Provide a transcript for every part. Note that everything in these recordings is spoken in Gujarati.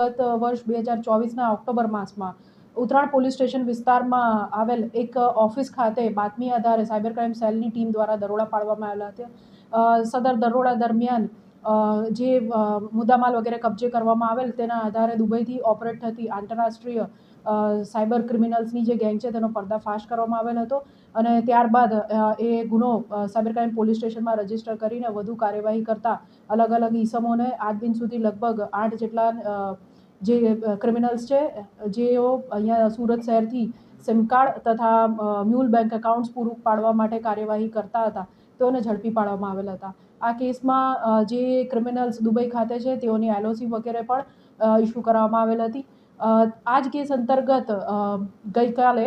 ગત વર્ષ બે હજાર ચોવીસના ઓક્ટોબર માસમાં ઉત્તરાયણ પોલીસ સ્ટેશન વિસ્તારમાં આવેલ એક ઓફિસ ખાતે બાતમી આધારે સાયબર ક્રાઇમ સેલની ટીમ દ્વારા દરોડા પાડવામાં આવેલા હતા. સદર દરોડા દરમિયાન જે મુદ્દામાલ વગેરે કબજે કરવામાં આવેલ તેના આધારે દુબઈથી ઓપરેટ થતી આંતરરાષ્ટ્રીય સાયબર ક્રિમિનલ્સની જે ગેંગ છે તેનો પર્દાફાશ કરવામાં આવેલ હતો અને ત્યારબાદ એ ગુનો સાયબર ક્રાઇમ પોલીસ સ્ટેશનમાં રજિસ્ટર કરીને વધુ કાર્યવાહી કરતા અલગ અલગ ઈસમોને આજ દિન સુધી લગભગ આઠ જેટલા જે ક્રિમિનલ્સ છે જેઓ અહીંયા સુરત શહેરથી સિમકાર્ડ તથા મ્યુલ બેંક એકાઉન્ટ્સ પૂરું પાડવા માટે કાર્યવાહી કરતા હતા. તેઓને ઝડપી પાડવામાં આવેલા હતા. આ કેસમાં જે ક્રિમિનલ્સ દુબઈ ખાતે છે, તેઓની એલઓસી વગેરે પણ ઇસ્યુ કરવામાં આવેલ હતી. આ જ કેસ અંતર્ગત ગઈકાલે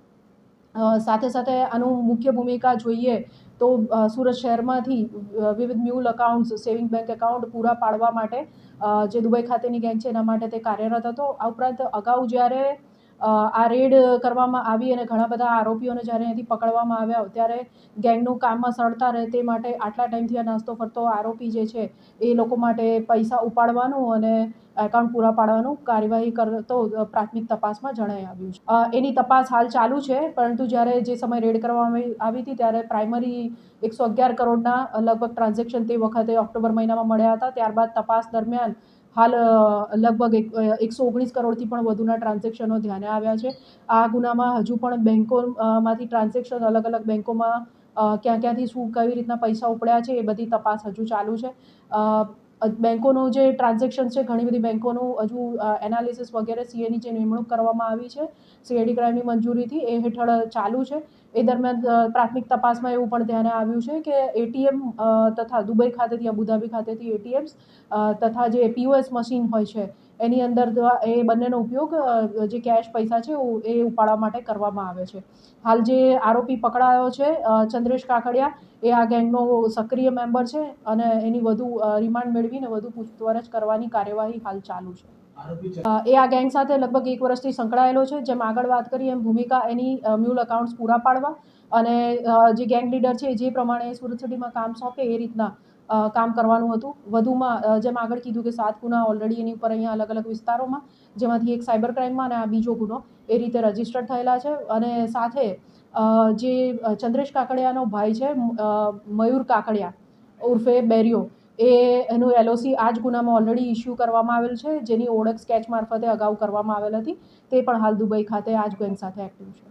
સાથે સાથે આનું મુખ્ય ભૂમિકા જોઈએ તો સુરત શહેરમાંથી વિવિધ mule accounts saving bank account પૂરા પાડવા માટે જે દુબઈ ખાતેની ગેંગ છે એના માટે તે કાર્યરત હતો. આ ઉપરાંત અગાઉ જ્યારે આ રેડ કરવામાં આવી અને ઘણા બધા આરોપીઓને જ્યારે અહીંથી પકડવામાં આવ્યા ત્યારે ગેંગનું કામમાં સરળતા રહે તે માટે આટલા ટાઈમથી આ નાસ્તો ફરતો આરોપી જે છે એ લોકો માટે પૈસા ઉપાડવાનું અને એકાઉન્ટ પૂરા પાડવાનું કાર્યવાહી કરતો પ્રાથમિક તપાસમાં જણાઈ આવ્યું છે. એની તપાસ હાલ ચાલુ છે, પરંતુ જ્યારે જે સમય રેડ કરવામાં આવી હતી ત્યારે પ્રાઇમરી એકસો અગિયાર કરોડના લગભગ ટ્રાન્ઝેક્શન તે વખતે ઓક્ટોબર મહિનામાં મળ્યા હતા, ત્યારબાદ તપાસ દરમિયાન હાલ લગભગ એક એકસો ઓગણીસ કરોડથી પણ વધુના ટ્રાન્ઝેક્શનો ધ્યાને આવ્યા છે. આ ગુનામાં હજુ પણ બેન્કોમાંથી ટ્રાન્ઝેક્શન અલગ અલગ બેન્કોમાં ક્યાં ક્યાંથી શું, કઈ રીતના પૈસા ઉપડ્યા છે એ બધી તપાસ હજુ ચાલુ છે. બેંકોનું જે ટ્રાન્ઝેક્શન છે, ઘણી બધી બેંકોનું હજુ એનાલિસિસ વગેરે સીએની જે નિમણૂક કરવામાં આવી છે સીએડી ક્રાઇમની મંજૂરીથી એ હેઠળ ચાલુ છે. એ દરમિયાન પ્રાથમિક તપાસમાં એવું પણ ધ્યાને આવ્યું છે કે એટીએમ તથા દુબઈ ખાતેથી, અબુધાબી ખાતેથી એટીએમ્સ તથા જે પીઓએસ મશીન હોય છે એની અંદર એ બંનેનો ઉપયોગ જે કેશ પૈસા છે એ ઉપાડવા માટે કરવામાં આવે છે. હાલ જે આરોપી પકડાયો છે ચંદ્રેશ કાકડિયા એ આ ગેંગનો સક્રિય મેમ્બર છે અને એની વધુ રિમાન્ડ મેળવીને વધુ પૂછપરછ કરવાની કાર્યવાહી હાલ ચાલુ છે. એ આ ગેંગ સાથે લગભગ એક વર્ષથી સંકળાયેલો છે. જેમ આગળ વાત કરી એમ ભૂમિકા એની મ્યુલ અકાઉન્ટ્સ પૂરા પાડવા અને જે ગેંગ લીડર છે જે પ્રમાણે સુરત સિટીમાં કામ સોંપે એ રીતના કામ કરવાનું હતું. વધુમાં જેમ આગળ કીધું કે સાત ગુના ઓલરેડી એની ઉપર અહીંયા અલગ અલગ વિસ્તારોમાં, જેમાંથી એક સાયબર ક્રાઇમમાં અને આ બીજો ગુનો એ રીતે રજીસ્ટર્ડ થયેલા છે. અને સાથે જે ચંદ્રેશ કાકડિયાનો ભાઈ છે મયુર કાકડિયા ઉર્ફે બેરિયો, એ, એનું એલઓસી આ જ ગુનામાં ઓલરેડી ઇસ્યુ કરવામાં આવેલ છે. જેની ઓળખ સ્કેચ મારફતે અગાઉ કરવામાં આવેલ હતી. તે પણ હાલ દુબઈ ખાતે આ જ ગેંગ સાથે એક્ટિવ છે.